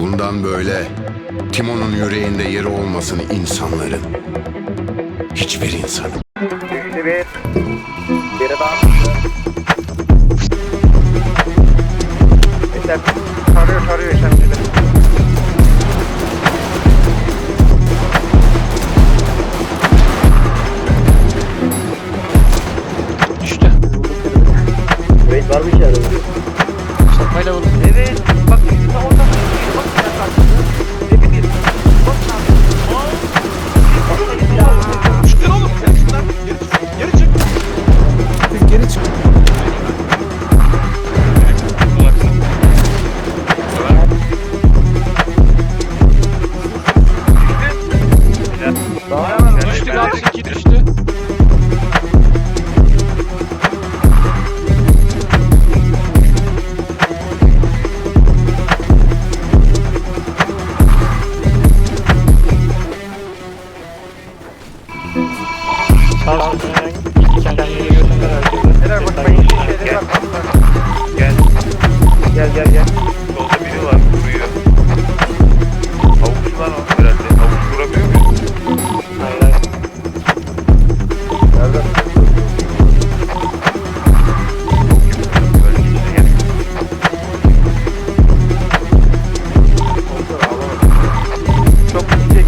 Bundan böyle Timon'un yüreğinde yeri olmasın insanların. Hiçbir insanın. Üçlü bir. Geri daha. İşte tarıyor tarıyor işlemcileri. Düştü. Evet varmış ya. Sopayla vurdu. Evet. Daha Düştü Gazi 2 düştü. Gel. Gel gel gel.